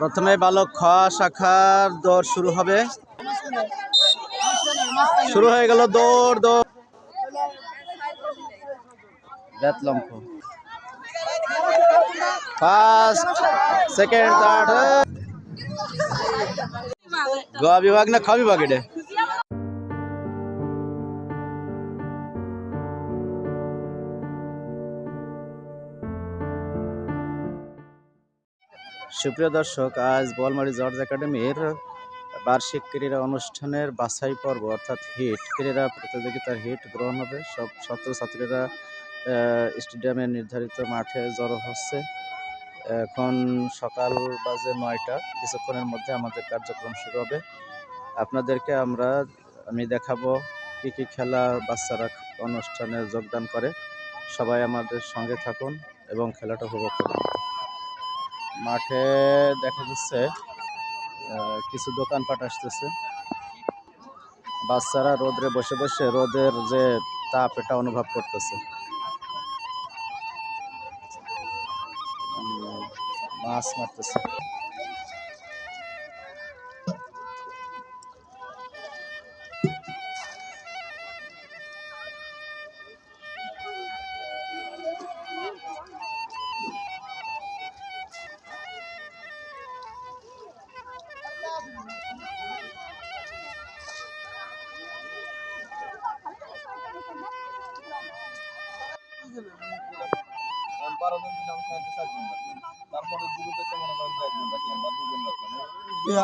প্রথমে বালক খ শাখার দৌড় শুরু হবে। শুরু হয়ে গেল দৌড় দৌড়। ফার্স্ট সেকেন্ড থার্ড গ বিভাগ না খ বিভাগ এটা? সুপ্রিয় দর্শক আজ বলমারি জর্জ একাডেমির বার্ষিক ক্রীড়া অনুষ্ঠানের বাছাই পর্ব অর্থাৎ হিট ক্রীড়া প্রতিযোগিতার হিট গ্রহণ হবে। সব ছাত্রছাত্রীরা আহ, স্টেডিয়ামে নির্ধারিত মাঠে জড়ো হচ্ছে। এখন সকাল বাজে নয়টা কিছুক্ষণের মধ্যে আমাদের কার্যক্রম শুরু হবে। আপনাদেরকে আমরা আমি দেখাবো কি কি খেলা বাচ্চারা অনুষ্ঠানে যোগদান করে। সবাই আমাদের সঙ্গে থাকুন এবং খেলাটা উপভোগ করুন। মাঠে দেখা যাচ্ছে কিছু দোকানপাট আসতেছে। বাচ্চারা রোদরে বসে বসে রোদের যে তাপ, এটা অনুভব করতেছে। মাছ মারতেছে।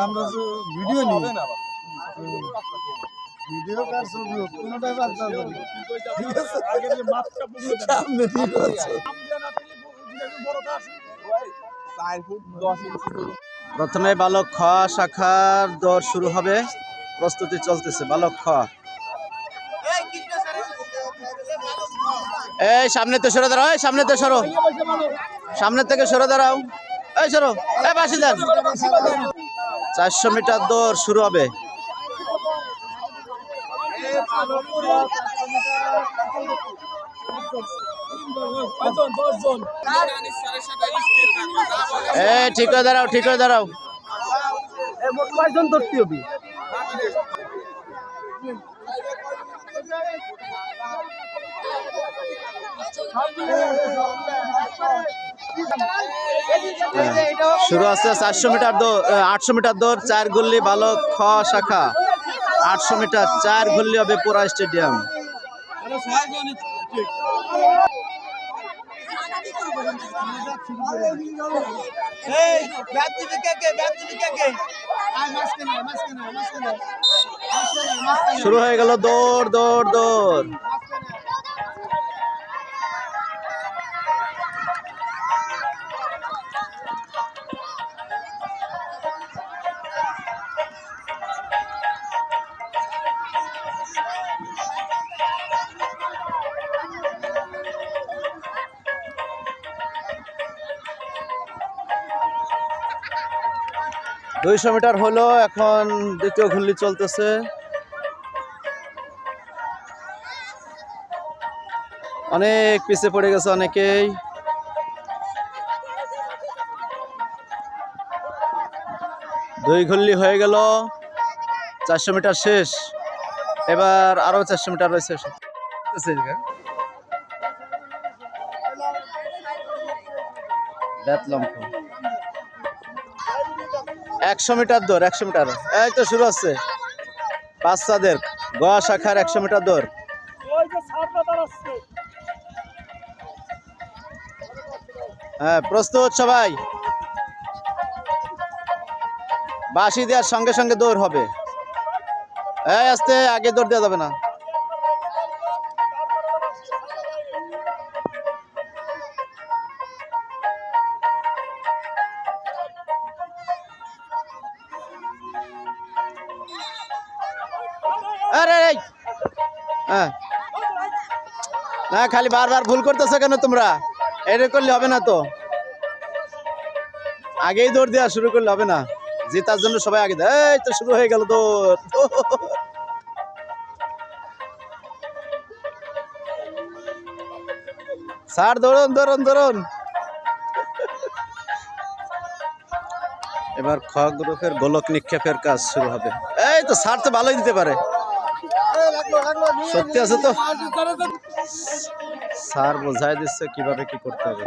আমরা ভিডিও নিই। ভিডিও কার ছবি হোক বাদ না। ঠিক আছে সামনে ভিডিও আছে প্রথমে বালক খ শাখার দর শুরু হবে। প্রস্তুতি চলতেছে বালক খ। এই, সামনে তো সরে দাঁড়াও সামনে তো সরো। সামনে থেকে সরে দাঁড়াও। এই, সরো। এই, বাসি দেন। চারশো মিটার দৌড় শুরু হবে। এই, ঠিক দাঁড়াও ঠিক দাঁড়াও। শুরু আছে চারশো মিটার দৌড় আটশো মিটার দৌড় চার গুল্লি বালক খ শাখা। আটশো মিটার চার গুল্লি হবে পুরা স্টেডিয়াম। শুরু হয়ে গেল দৌড় দৌড় দৌড়। দুইশো মিটার হলো, এখন দ্বিতীয় ঘুল্লি চলতেছে। অনেক পিছিয়ে পড়ে গেছে অনেকেই। দুই ঘুল্লি হয়ে গেল, চারশো মিটার শেষ। এবার আরও চারশো মিটার রয়েছে। বেতলম্ফ একশো মিটার দৌড়, একশো মিটার। এই তো শুরু হচ্ছে বাচ্চাদের গ শাখার একশো মিটার দৌড়। হ্যাঁ প্রস্তুত সবাই। বাঁশি দেওয়ার সঙ্গে সঙ্গে দৌড় হবে। এই আস্তে, আগে দৌড় দেওয়া যাবে না। আরে। হ্যাঁ না খালি বারবার ভুল করতেছো কেন তোমরা? এটা করলে হবে না তো। আগেই দৌড় দেওয়া শুরু করলে হবে না। জেতার জন্য সবাই আগে এই তো শুরু হয়ে গেল দৌড়। স্যার দৌড়ন দৌড়ন দৌড়ন। এবার খ গ্রুপের গোলক নিক্ষেপের কাজ শুরু হবে। এই তো স্যার তো ভালোই দিতে পারে। সত্যি আছে তো? স্যার বোঝাই দিচ্ছে কীভাবে কি করতে হবে।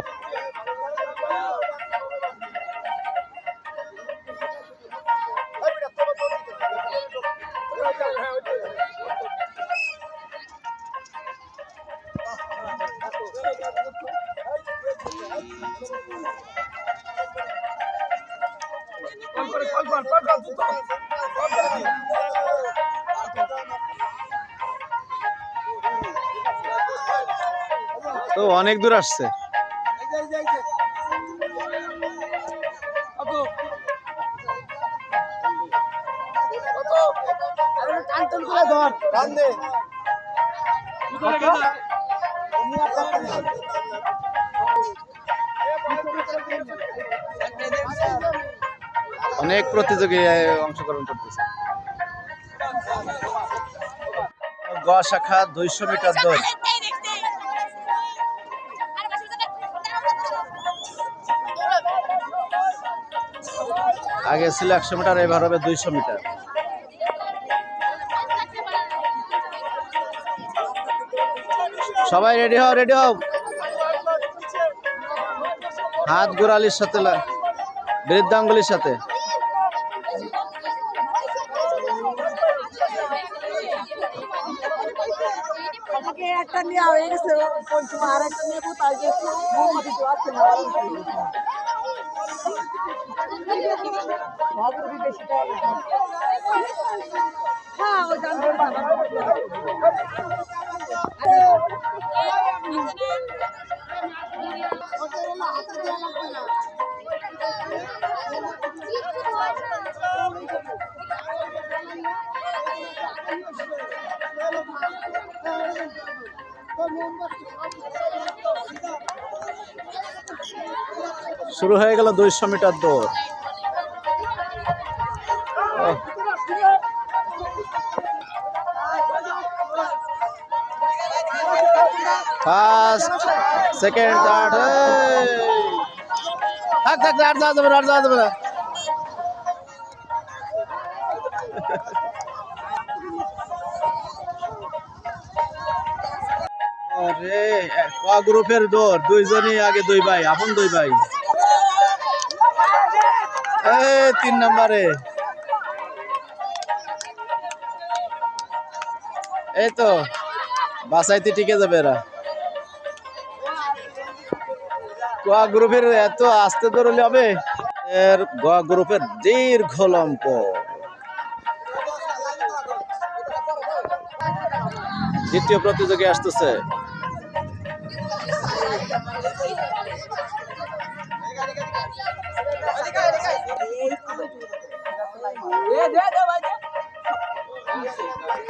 তো অনেক দূর আসছে। অনেক প্রতিযোগী অংশগ্রহণ করতেছে। গ শাখা দুইশো মিটার দৌড় আগে ছিল একশো মিটার, এবার হবে দুইশো মিটার। সবাই রেডি হও রেডি হও। হাত গোড়ালির সাথে বৃদ্ধাঙ্গুলির সাথে। একটা গেছে আর একটা নেব তাই যে মোমবাতি তো আছে না ভাবুন বেশি টাকা হ্যাঁ ওই জানতে শুরু হয়ে গেল দুইশো মিটার দৌড়। ফার্স্ট সেকেন্ড থার্ড থাক থাক, আর যাওয়া যাবে আর যাওয়া যাবে না। গ্রুপের দৌড়, দুইজনই আগে দুই ভাই, আপন দুই ভাই। তিন নম্বরে। এই তো, বাসাইতে টিকে যাবে এরা। গোয়া গ্রুপের এত আস্তে ধরলে হবে? এর গোয়া গ্রুপের দীর্ঘ লম্প। দ্বিতীয় প্রতিযোগী আসতেছে।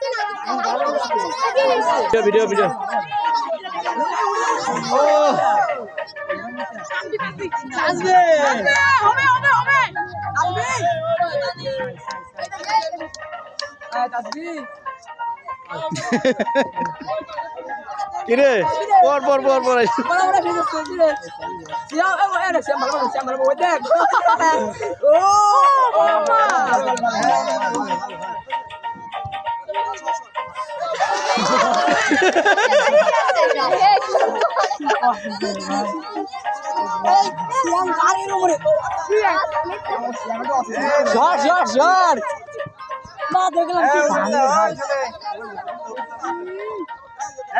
দিলেন আমি বুঝছি ওটা বুঝছি ওইটা ভিডিও ভিডিও ভিডিও। ও। আসবে। হবে হবে হবে। আসবে আসবে কিরে পর পর পর পর বড় ভিডিও করবি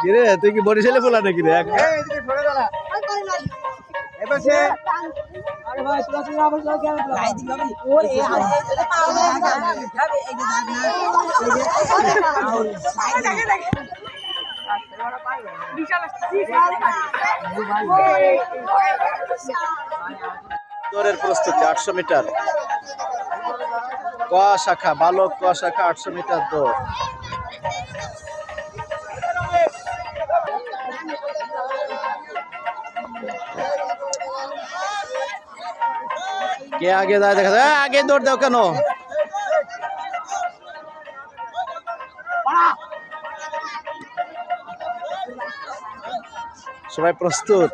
কিরে তুই কি বরিশালে ফোলা নাকি রে? দৌড়ের প্রস্তুতি আটশো মিটার। ক শাখা বালক ক শাখা আটশো মিটার দৌড়। কে আগে যায় দেখা যায়। আগে দৌড় দাও কেন? সবাই প্রস্তুত।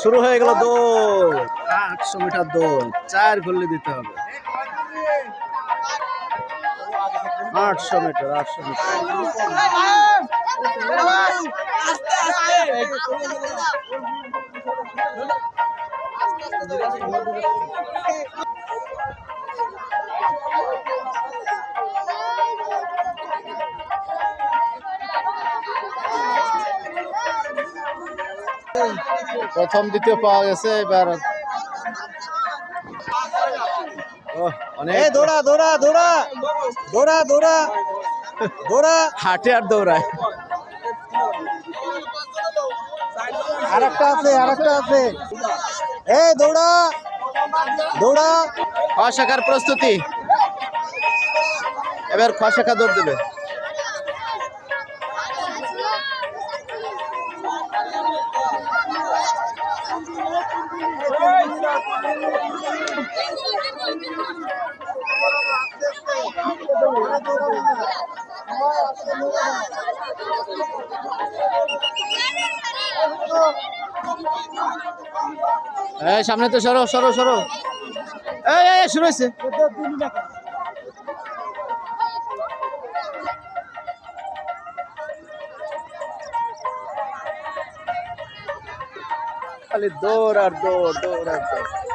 শুরু হয়ে গেল দৌড়। আটশো মিটার দৌড়। চার গোল্লি দিতে হবে। আটশো মিটার আটশো মিটার। প্রথম দ্বিতীয় পাওয়া গেছে এবার দৌড়া দৌড়া দৌড়া দৌড়া দৌড়া দৌড়া। হাঁটে আর দৌড়ায়। আর একটা আছে আরেকটা আছে। এ দৌড়া। দৌড়া। খ শাখার প্রস্তুতি। এবার খ শাখা দৌড় দেবে। এই, সামনে তো সরো সরো সরো। শুরু হয়েছে। খালি দৌড় আর দৌড় দৌড় আর দৌড়।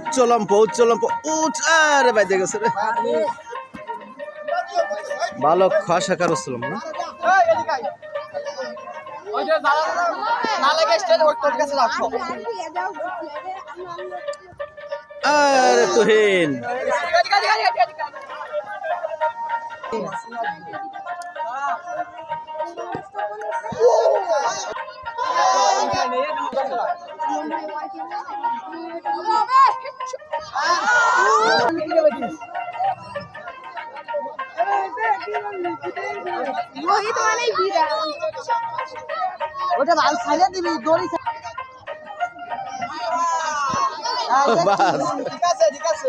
উচ্চ লম্প উচ্চ লম্প উচ্চ আরে বাইদে গেছে রে। বালক খ শাখার উচ্চ লম্প না? আরে তুহিন। ওটা ভালো ছাইলে দিবি দড়ি ঠিক আছে ঠিক আছে।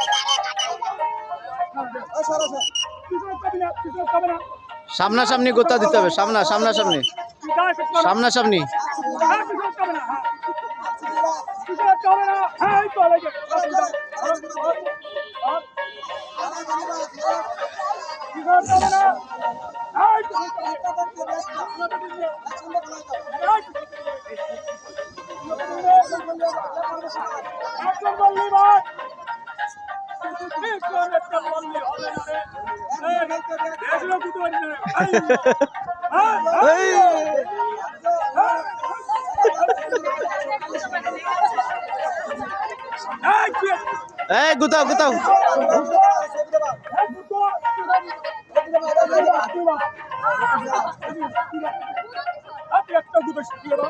সামনাসামনি গোতা দিতে হবে সামনা সামনাসামনি। সামনাসামনি। একজন বললি এই গুতাও গুতাও একটা গুতো শিখিয়ে দাও